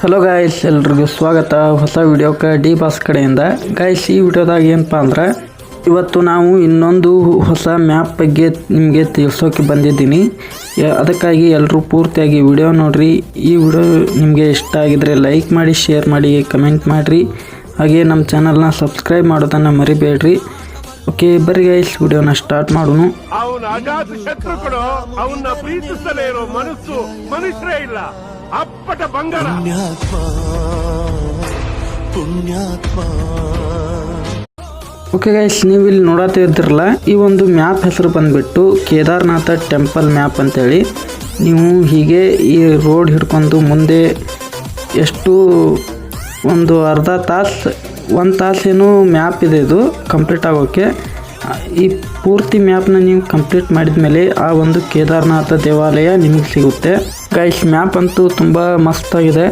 Hello guys ಎಲ್ರಿಗೂ ಸ್ವಾಗತ. ಹೊಸ ವಿಡಿಯೋಕ್ಕೆ ಡಿ ಬಾಸ್ ಕಡೆಯಿಂದ. ಗಾಯ್ಸ್ ಈ ವಿಡಿಯೋದಾಗ ಏನಪ್ಪ ಅಂದ್ರೆ, ಇವತ್ತು ನಾವು ಇನ್ನೊಂದು ಹೊಸ ಮ್ಯಾಪ್ ಬಗ್ಗೆ ನಿಮಗೆ ತಿಳಿಸೋಕೆ ಬಂದಿದ್ದೀನಿ. ಅದಕ್ಕಾಗಿ ಎಲ್ಲರೂ ಪೂರ್ತಿಯಾಗಿ ವಿಡಿಯೋ ನೋಡ್ರಿ. ಈ ವಿಡಿಯೋ ನಿಮಗೆ ಇಷ್ಟ ಆಗಿದ್ರೆ ಲೈಕ್ ಮಾಡಿ ಶೇರ್ ಮಾಡಿ ಕಮೆಂಟ್ ಮಾಡಿರಿ. ಹಾಗೆ ನಮ್ಮ ಚಾನಲ್ನ ಸಬ್ಸ್ಕ್ರೈಬ್ ಮಾಡೋದನ್ನು ಮರಿಬೇಡ್ರಿ. ಓಕೆ ಬರ್ರಿ ಗೈಸ್ ವಿಡಿಯೋನ ಸ್ಟಾರ್ಟ್ ಮಾಡೋಣ. ಅವನ ಅಗಾಧ ಶತ್ರುಗಳು ಅವನ್ನ ಪ್ರೀತಿಸಲೇ ಇರೋ ಮನಸ್ಸು ಮನುಷ್ಯರೇ ಇಲ್ಲ. ಅಪ್ಪಟ ಬಂಗಾರ. ಪುಣ್ಯಾತ್ಮ ಪುಣ್ಯಾತ್ಮ. ಓಕೆ ಗೈಸ್ ನೀವು ಇಲ್ಲಿ ಈ ಒಂದು ಮ್ಯಾಪ್ ಹೆಸರು ಬಂದ್ಬಿಟ್ಟು ಕೇದಾರ್ನಾಥ ಟೆಂಪಲ್ ಮ್ಯಾಪ್ ಅಂತೇಳಿ. ನೀವು ಹೀಗೆ ಈ ರೋಡ್ ಹಿಡ್ಕೊಂಡು ಮುಂದೆ ಎಷ್ಟು ಒಂದು ಅರ್ಧ ತಾಸು ಒಂದು ತಾಸೇನು ಮ್ಯಾಪ್ ಇದೆ ಇದು ಕಂಪ್ಲೀಟ್ ಆಗೋಕ್ಕೆ ಈ ಪೂರ್ತಿ ಮ್ಯಾಪ್ನ ನೀವು ಕಂಪ್ಲೀಟ್ ಮಾಡಿದ ಮೇಲೆ ಆ ಒಂದು ಕೇದಾರನಾಥ ದೇವಾಲಯ ನಿಮಗೆ ಸಿಗುತ್ತೆ. ಗೈಸ್, ಮ್ಯಾಪ್ ಅಂತೂ ತುಂಬ ಮಸ್ತಾಗಿದೆ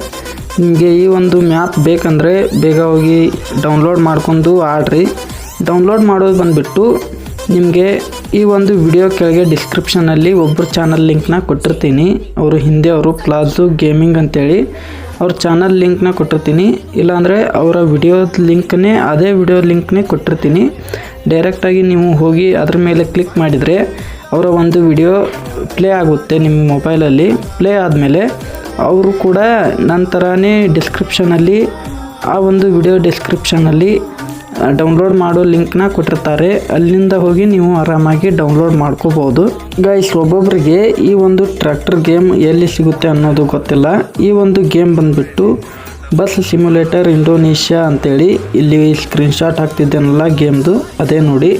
ನಿಮಗೆ ಈ ಒಂದು ಮ್ಯಾಪ್ ಬೇಕಂದರೆ ಬೇಗ ಹೋಗಿ ಡೌನ್ಲೋಡ್ ಮಾಡ್ಕೊಂಡು ಆಡ್ರಿ. ಡೌನ್ಲೋಡ್ ಮಾಡೋದು ಬಂದುಬಿಟ್ಟು ನಿಮಗೆ ಈ ಒಂದು ವಿಡಿಯೋ ಕೆಳಗೆ ಡಿಸ್ಕ್ರಿಪ್ಷನಲ್ಲಿ ಒಬ್ಬರು ಚಾನಲ್ ಲಿಂಕ್ನ ಕೊಟ್ಟಿರ್ತೀನಿ. ಅವರು ಹಿಂದೆ ಅವರು ಪ್ಲಾಜು ಗೇಮಿಂಗ್ ಅಂತೇಳಿ ಅವ್ರ ಚಾನಲ್ ಲಿಂಕ್ನ ಕೊಟ್ಟಿರ್ತೀನಿ. ಇಲ್ಲಾಂದರೆ ಅವರ ವಿಡಿಯೋ ಲಿಂಕ್ನೇ ಅದೇ ವಿಡಿಯೋ ಲಿಂಕ್ನೇ ಕೊಟ್ಟಿರ್ತೀನಿ. ಡೈರೆಕ್ಟಾಗಿ ನೀವು ಹೋಗಿ ಅದ್ರ ಮೇಲೆ ಕ್ಲಿಕ್ ಮಾಡಿದರೆ ಅವರ ಒಂದು ವಿಡಿಯೋ ಪ್ಲೇ ಆಗುತ್ತೆ ನಿಮ್ಮ ಮೊಬೈಲಲ್ಲಿ, ಪ್ಲೇ ಆದಮೇಲೆ ಅವರು ಕೂಡ ನಂತರನೇ ಡಿಸ್ಕ್ರಿಪ್ಷನಲ್ಲಿ ಆ ಒಂದು ವಿಡಿಯೋ ಡಿಸ್ಕ್ರಿಪ್ಷನಲ್ಲಿ ಡೌನ್ಲೋಡ್ ಮಾಡೋ ಲಿಂಕ್ನ ಕೊಟ್ಟಿರ್ತಾರೆ. ಅಲ್ಲಿಂದ ಹೋಗಿ ನೀವು ಆರಾಮಾಗಿ ಡೌನ್ಲೋಡ್ ಮಾಡ್ಕೋಬೋದು. ಗೈಸ್ ಒಬ್ಬೊಬ್ಬರಿಗೆ ಈ ಒಂದು ಟ್ರ್ಯಾಕ್ಟರ್ ಗೇಮ್ ಎಲ್ಲಿ ಸಿಗುತ್ತೆ ಅನ್ನೋದು ಗೊತ್ತಿಲ್ಲ. ಈ ಒಂದು ಗೇಮ್ ಬಂದುಬಿಟ್ಟು ಬಸ್ ಸಿಮ್ಯುಲೇಟರ್ ಇಂಡೋನೇಷ್ಯಾ ಅಂತೇಳಿ ಇಲ್ಲಿ ಸ್ಕ್ರೀನ್ಶಾಟ್ ಹಾಕ್ತಿದ್ದೇನಲ್ಲ ಗೇಮ್ದು ಅದೇ ನೋಡಿ.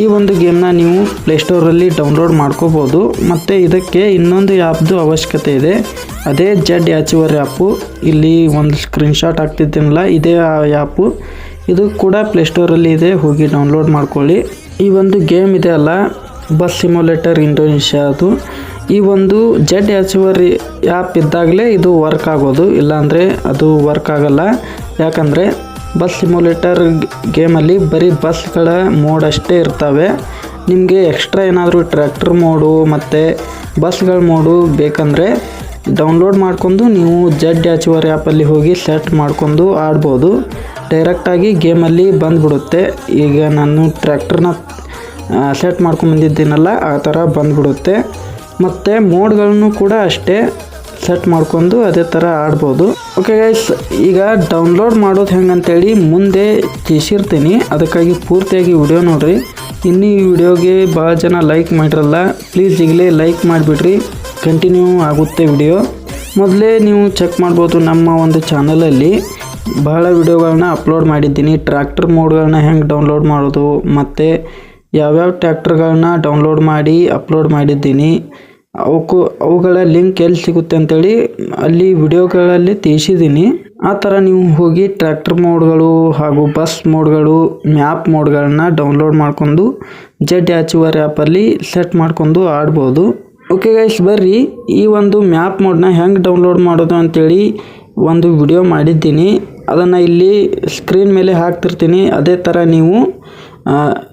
ಈ ಒಂದು ಗೇಮ್ನ ನೀವು ಪ್ಲೇಸ್ಟೋರಲ್ಲಿ ಡೌನ್ಲೋಡ್ ಮಾಡ್ಕೋಬೋದು. ಮತ್ತು ಇದಕ್ಕೆ ಇನ್ನೊಂದು ಆ್ಯಪ್ದು ಅವಶ್ಯಕತೆ ಇದೆ. ಅದೇ ಜಡ್ ಯಾಚಿವರ್ ಆ್ಯಪು ಇಲ್ಲಿ ಒಂದು ಸ್ಕ್ರೀನ್ಶಾಟ್ ಆಗ್ತಿದ್ದೀನಲ್ಲ ಇದೇ ಆ ಆ್ಯಪು ಇದು ಕೂಡ ಪ್ಲೇಸ್ಟೋರಲ್ಲಿ ಇದೆ, ಹೋಗಿ ಡೌನ್ಲೋಡ್ ಮಾಡ್ಕೊಳ್ಳಿ. ಈ ಒಂದು ಗೇಮ್ ಇದೆ ಅಲ್ಲ, ಬಸ್ ಸಿಮ್ಯುಲೇಟರ್ ಇಂಡೋನೇಷ್ಯಾ ಅದು. ಈ ಒಂದು ಜೆಡ್ ಯಾಚಿವರ್ ಆ್ಯಪ್ ಇದ್ದಾಗಲೇ ಇದು ವರ್ಕ್ ಆಗೋದು. ಇಲ್ಲಾಂದರೆ ಅದು ವರ್ಕ್ ಆಗೋಲ್ಲ. ಯಾಕಂದರೆ ಬಸ್ ಸಿಮ್ಯುಲೇಟರ್ ಗೇಮಲ್ಲಿ ಬರೀ ಬಸ್ಗಳ ಮೋಡ್ ಅಷ್ಟೇ ಇರ್ತವೆ. ನಿಮಗೆ ಎಕ್ಸ್ಟ್ರಾ ಏನಾದರೂ ಟ್ರ್ಯಾಕ್ಟರ್ ಮೋಡು ಮತ್ತು ಬಸ್ಗಳ ಮೋಡು ಬೇಕಂದರೆ ಡೌನ್ಲೋಡ್ ಮಾಡಿಕೊಂಡು ನೀವು ಜೆಡ್ ಯಾಚುವರ್ ಆ್ಯಪಲ್ಲಿ ಹೋಗಿ ಸೆಟ್ ಮಾಡ್ಕೊಂಡು ಆಡ್ಬೋದು. ಡೈರೆಕ್ಟಾಗಿ ಗೇಮಲ್ಲಿ ಬಂದುಬಿಡುತ್ತೆ. ಈಗ ನಾನು ಟ್ರ್ಯಾಕ್ಟರ್ನ ಸೆಟ್ ಮಾಡ್ಕೊಂಬಂದಿದ್ದೀನಲ್ಲ ಆ ಥರ ಬಂದುಬಿಡುತ್ತೆ. ಮತ್ತು ಮೋಡ್ಗಳನ್ನು ಕೂಡ ಅಷ್ಟೇ. ಸೆಟ್ ಮಾಡ್ಕೊಂಡು ಅದೇ ಥರ ಆಡ್ಬೋದು. ಓಕೆ ಗೈಸ್ ಈಗ ಡೌನ್ಲೋಡ್ ಮಾಡೋದು ಹೆಂಗಂತೇಳಿ ಮುಂದೆ ತಿಳಿಸಿರ್ತೀನಿ. ಅದಕ್ಕಾಗಿ ಪೂರ್ತಿಯಾಗಿ ವಿಡಿಯೋ ನೋಡಿರಿ. ಇನ್ನು ಈ ವಿಡಿಯೋಗೆ ಭಾಳ ಜನ ಲೈಕ್ ಮಾಡಿರಲ್ಲ ಪ್ಲೀಸ್ ಈಗಲೇ ಲೈಕ್ ಮಾಡಿಬಿಡ್ರಿ. ಕಂಟಿನ್ಯೂ ಆಗುತ್ತೆ ವಿಡಿಯೋ ಮೊದಲೇ ನೀವು ಚೆಕ್ ಮಾಡ್ಬೋದು ನಮ್ಮ ಒಂದು ಚಾನಲಲ್ಲಿ ಬಹಳ ವಿಡಿಯೋಗಳನ್ನ ಅಪ್ಲೋಡ್ ಮಾಡಿದ್ದೀನಿ. ಟ್ರ್ಯಾಕ್ಟರ್ ಮೋಡ್ಗಳನ್ನ ಹೆಂಗೆ ಡೌನ್ಲೋಡ್ ಮಾಡೋದು, ಮತ್ತು ಯಾವ್ಯಾವ ಟ್ರ್ಯಾಕ್ಟರ್ಗಳನ್ನ ಡೌನ್ಲೋಡ್ ಮಾಡಿ ಅಪ್ಲೋಡ್ ಮಾಡಿದ್ದೀನಿ. ಅವಕ್ಕೂ ಅವುಗಳ ಲಿಂಕ್ ಎಲ್ಲಿ ಸಿಗುತ್ತೆ ಅಂತೇಳಿ ಅಲ್ಲಿ ವಿಡಿಯೋಗಳಲ್ಲಿ ತಿಳಿಸಿದ್ದೀನಿ. ಆ ಥರ ನೀವು ಹೋಗಿ ಟ್ರ್ಯಾಕ್ಟರ್ ಮೋಡ್ಗಳು ಹಾಗೂ ಬಸ್ ಮೋಡ್ಗಳು ಮ್ಯಾಪ್ ಮೋಡ್ಗಳನ್ನ ಡೌನ್ಲೋಡ್ ಮಾಡ್ಕೊಂಡು ಜೆಡ್ ಆಚುವರ್ ಆ್ಯಪಲ್ಲಿ ಸೆಟ್ ಮಾಡ್ಕೊಂಡು ಆಡ್ಬೋದು. ಓಕೆ ಗೈಸ್ ಬರ್ರಿ. ಈ ಒಂದು ಮ್ಯಾಪ್ ಮೋಡ್ನ ಹೆಂಗೆ ಡೌನ್ಲೋಡ್ ಮಾಡೋದು ಅಂತೇಳಿ ಒಂದು ವಿಡಿಯೋ ಮಾಡಿದ್ದೀನಿ. ಅದನ್ನು ಇಲ್ಲಿ ಸ್ಕ್ರೀನ್ ಮೇಲೆ ಹಾಕ್ತಿರ್ತೀನಿ. ಅದೇ ಥರ ನೀವು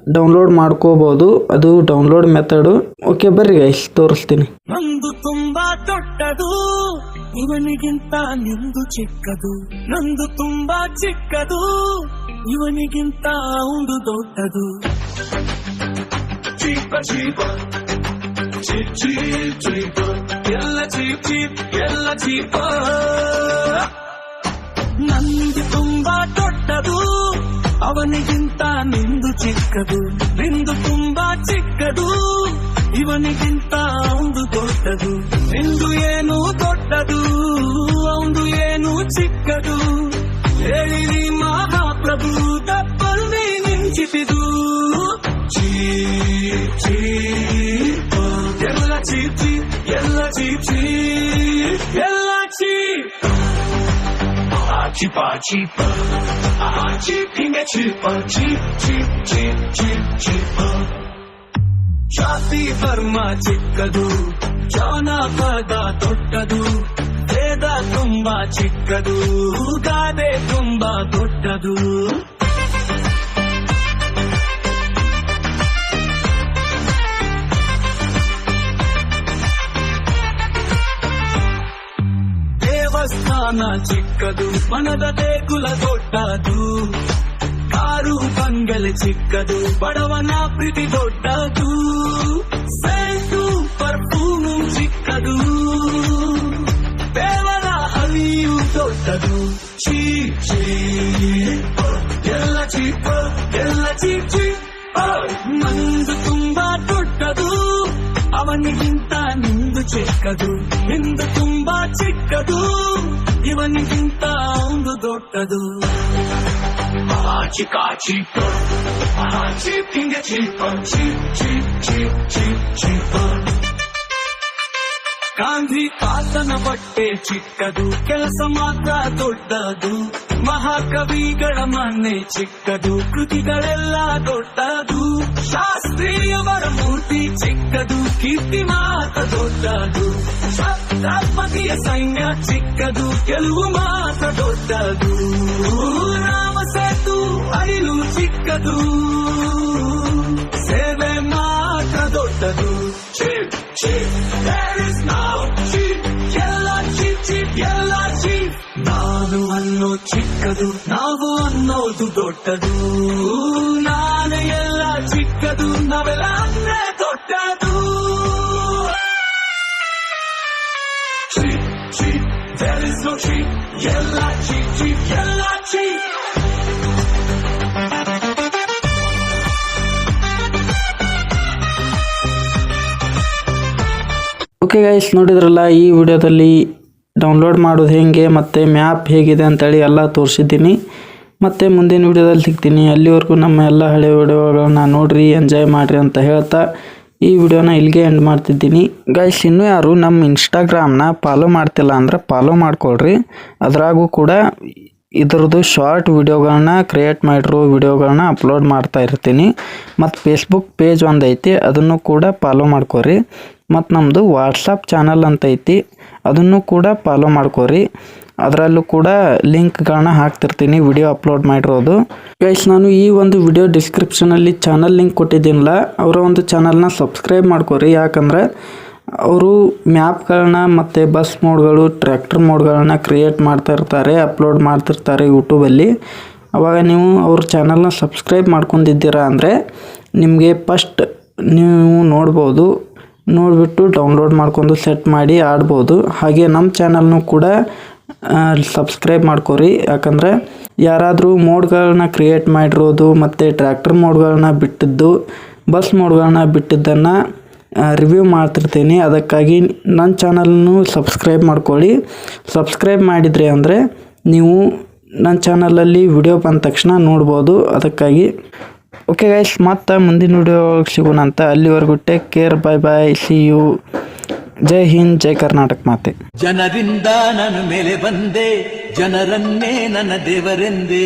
ಡೌನ್ಲೋಡ್ ಮಾಡ್ಕೋಬಹುದು ಅದು ಡೌನ್ಲೋಡ್ ಮೆಥಡು ಓಕೆ ಬರ್ರಿ ಗೈಸ್ ತೋರಿಸ್ತೀನಿ. ನಂದು ತುಂಬಾ ದೊಡ್ಡದು ಇವನಿಗಿಂತ ನಿಂದು ಚಿಕ್ಕದು. ನಂದು ತುಂಬಾ ಚಿಕ್ಕದು ಇವನಿಗಿಂತ ಒಂದು ದೊಡ್ಡದು. ಚೀಪ ಚೀಪ. ಚೀಪ್ ಚೀಪ್ ಚೀಪ. ಎಲ್ಲ ಚೀಪ್ ಚೀಪ್ ಎಲ್ಲ ಚೀಪ. ನಂದು ತುಂಬಾ ದೊಡ್ಡದು ಅವನಿಗಿಂತ ನಿಂದು ಚಿಕ್ಕದು ನಿಂದು ತುಂಬಾ ಚಿಕ್ಕದು ಇವನಿಗಿಂತ ಒಂದು ದೊಡ್ಡದು ನಿಂದು ಏನು ದೊಡ್ಡದು ಅವನು ಏನು ಚಿಕ್ಕದು Cheaper, cheaper. Ah, cheaping it cheaper, cheap, cheap, cheap, cheap, cheaper. ಜಾತಿ ಧರ್ಮ ಚಿಕ್ಕದು ಜಾನಪದ ದೊಡ್ಡದು ವೇದ ತುಂಬಾ ಚಿಕ್ಕದು ಗಾದೆ ತುಂಬಾ ದೊಡ್ಡದು ದೇವಸ್ಥಾನ ಸ್ಥಾನ ಚಿಕ್ಕದು ಮನದ ದೇಗುಲ ದೊಡ್ಡದು ಕಾರು ಬಂಗಲೆ ಚಿಕ್ಕದು ಬಡವನ ಪ್ರೀತಿ ದೊಡ್ಡದು ಸೈಟು ಪರ್ಫೂಮು ಚಿಕ್ಕದು ನಿಂದು ತುಂಬಾ ಚಿಕ್ಕದು ಇವನಿಗಿಂತ ಒಂದು ದೊಡ್ಡದು ಚಿಕ್ಕ ಚೀಪ್ ಚೀಪ್ ಹಿಂಗೆ ಚೀಪ್ ಚೀಪ್ ಚೀಪ್ ಚೀಪ್ ಚೀಪ್ ಚೀಪ್ ಗಾಂಧಿ ತಾತನ ಬಟ್ಟೆ ಚಿಕ್ಕದು ಕೆಲಸ ಮಾತ್ರ ದೊಡ್ಡದು ಮಹಾಕವಿಗಳ ಮನೆ ಚಿಕ್ಕದು ಕೃತಿಗಳೆಲ್ಲ ದೊಡ್ಡದು ಶಾಸ್ತ್ರೀಯವರ ಮೂರ್ತಿ ಚಿಕ್ಕದು ಕೀರ್ತಿ ಮಾತ್ರ ದೊಡ್ಡದು ಛತ್ರಪತಿಯ ಸೈನ್ಯ ಚಿಕ್ಕದು ಗೆಲುವು ಮಾತ್ರ ದೊಡ್ಡದು ರಾಮ ಸೇತು ಅರಿಲು ಚಿಕ್ಕದು ಸೇವೆ ಮಾತ್ರ ದೊಡ್ಡದು ಚೀಪ್ ಚೀಪ್ there is now ಚೀಪ್ ಎಲ್ಲ ಚೀಪ್ ಚೀಪ್ ಎಲ್ಲ ಚೀಪ್ ನಾನು ಅನ್ನೋ ಚಿಕ್ಕದು ನಾವು ಅನ್ನೋದು ದೊಡ್ಡದು ನಾನು ಎಲ್ಲ ಚಿಕ್ಕದು ನಾವೆಲ್ಲ ಅಂದ್ರೆ ದೊಡ್ಡದು ಚೀಪ್ ಚೀಪ್ there is no ಚೀಪ್ ಎಲ್ಲ ಚೀಪ್ ಓಕೆ ಗೈಸ್ ನೋಡಿದ್ರಲ್ಲ, ಈ ವಿಡಿಯೋದಲ್ಲಿ ಡೌನ್ಲೋಡ್ ಮಾಡೋದು ಹೇಗೆ, ಮತ್ತು ಮ್ಯಾಪ್ ಹೇಗಿದೆ ಅಂತೇಳಿ ಎಲ್ಲ ತೋರಿಸಿದ್ದೀನಿ. ಮತ್ತು ಮುಂದಿನ ವಿಡಿಯೋದಲ್ಲಿ ಸಿಗ್ತೀನಿ. ಅಲ್ಲಿವರೆಗೂ ನಮ್ಮ ಎಲ್ಲ ಹಳೆ ವಿಡಿಯೋಗಳನ್ನ ನೋಡಿರಿ ಎಂಜಾಯ್ ಮಾಡಿರಿ ಅಂತ ಹೇಳ್ತಾ ಈ ವಿಡಿಯೋನ ಇಲ್ಲಿಗೆ ಎಂಡ್ ಮಾಡ್ತಿದ್ದೀನಿ. ಗೈಸ್ ಇನ್ನೂ ಯಾರು ನಮ್ಮ ಇನ್ಸ್ಟಾಗ್ರಾಮ್ನ ಫಾಲೋ ಮಾಡ್ತಿಲ್ಲ ಅಂದ್ರೆ ಫಾಲೋ ಮಾಡ್ಕೊಳ್ರಿ. ಅದರಾಗೂ ಕೂಡ ಇದರದು ಶಾರ್ಟ್ ವಿಡಿಯೋಗಳನ್ನ ಕ್ರಿಯೇಟ್ ಮಾಡಿರೋ ವಿಡಿಯೋಗಳನ್ನ ಅಪ್ಲೋಡ್ ಮಾಡ್ತಾ ಇರ್ತೀನಿ. ಮತ್ತು ಫೇಸ್ಬುಕ್ ಪೇಜ್ ಒಂದು ಐತಿ ಅದನ್ನು ಕೂಡ ಫಾಲೋ ಮಾಡ್ಕೊರಿ. ಮತ್ತು ನಮ್ಮದು ವಾಟ್ಸಪ್ ಚಾನಲ್ ಅಂತ ಐತಿ. ಅದನ್ನು ಕೂಡ ಫಾಲೋ ಮಾಡ್ಕೋರಿ. ಅದರಲ್ಲೂ ಕೂಡ ಲಿಂಕ್ಗಳನ್ನ ಹಾಕ್ತಿರ್ತೀನಿ ವಿಡಿಯೋ ಅಪ್ಲೋಡ್ ಮಾಡಿರೋದು. ಗೈಸ್ ನಾನು ಈ ಒಂದು ವಿಡಿಯೋ ಡಿಸ್ಕ್ರಿಪ್ಷನಲ್ಲಿ ಚಾನಲ್ ಲಿಂಕ್ ಕೊಟ್ಟಿದ್ದೀನಲ್ಲ, ಅವರ ಒಂದು ಚಾನಲ್ನ ಸಬ್ಸ್ಕ್ರೈಬ್ ಮಾಡ್ಕೋರಿ. ಯಾಕಂದರೆ ಅವರು ಮ್ಯಾಪ್ಗಳನ್ನ ಮತ್ತು ಬಸ್ ಮೋಡ್ಗಳು ಟ್ರ್ಯಾಕ್ಟರ್ ಮೋಡ್ಗಳನ್ನ ಕ್ರಿಯೇಟ್ ಮಾಡ್ತಾ ಇರ್ತಾರೆ ಅಪ್ಲೋಡ್ ಮಾಡ್ತಿರ್ತಾರೆ ಯೂಟ್ಯೂಬಲ್ಲಿ ಅವಾಗ ನೀವು ಅವ್ರ ಚಾನಲ್ನ ಸಬ್ಸ್ಕ್ರೈಬ್ ಮಾಡ್ಕೊಂಡಿದ್ದೀರಾ ಅಂದರೆ, ನಿಮಗೆ ಫಸ್ಟ್ ನೀವು ನೋಡ್ಬೋದು. ನೋಡಿಬಿಟ್ಟು ಡೌನ್ಲೋಡ್ ಮಾಡ್ಕೊಂಡು ಸೆಟ್ ಮಾಡಿ ಆಡ್ಬೋದು. ಹಾಗೆ ನಮ್ಮ ಚಾನಲ್ನು ಕೂಡ ಸಬ್ಸ್ಕ್ರೈಬ್ ಮಾಡ್ಕೊರಿ. ಯಾಕಂದರೆ ಯಾರಾದರೂ ಮೋಡ್ಗಳನ್ನ ಕ್ರಿಯೇಟ್ ಮಾಡಿರೋದು ಮತ್ತು ಟ್ರ್ಯಾಕ್ಟರ್ ಮೋಡ್ಗಳನ್ನ ಬಿಟ್ಟಿದ್ದು ಬಸ್ ಮೋಡ್ಗಳನ್ನ ಬಿಟ್ಟಿದ್ದನ್ನು ರಿವ್ಯೂ ಮಾಡ್ತಿರ್ತೀನಿ. ಅದಕ್ಕಾಗಿ ನನ್ನ ಚಾನಲ್ನು ಸಬ್ಸ್ಕ್ರೈಬ್ ಮಾಡ್ಕೊಳ್ಳಿ ಸಬ್ಸ್ಕ್ರೈಬ್ ಮಾಡಿದರೆ ಅಂದರೆ ನೀವು ನನ್ನ ಚಾನಲಲ್ಲಿ ವಿಡಿಯೋ ಬಂದ ತಕ್ಷಣ ನೋಡ್ಬೋದು. ಅದಕ್ಕಾಗಿ ಓಕೆ ಗೈಸ್ ಮತ್ತೆ ಮುಂದಿನ ವಿಡಿಯೋ ಸಿಗೋಣ ಅಂತ. ಅಲ್ಲಿವರೆಗೂ take care bye bye see you Jai Hind, Jai Karnataka ಮಾತೆ. ಜನರಿಂದ ನನ್ನ ಮೇಲೆ ಬಂದೆ, ಜನರನ್ನೇ ನನ್ನ ದೇವರೆಂದೇ.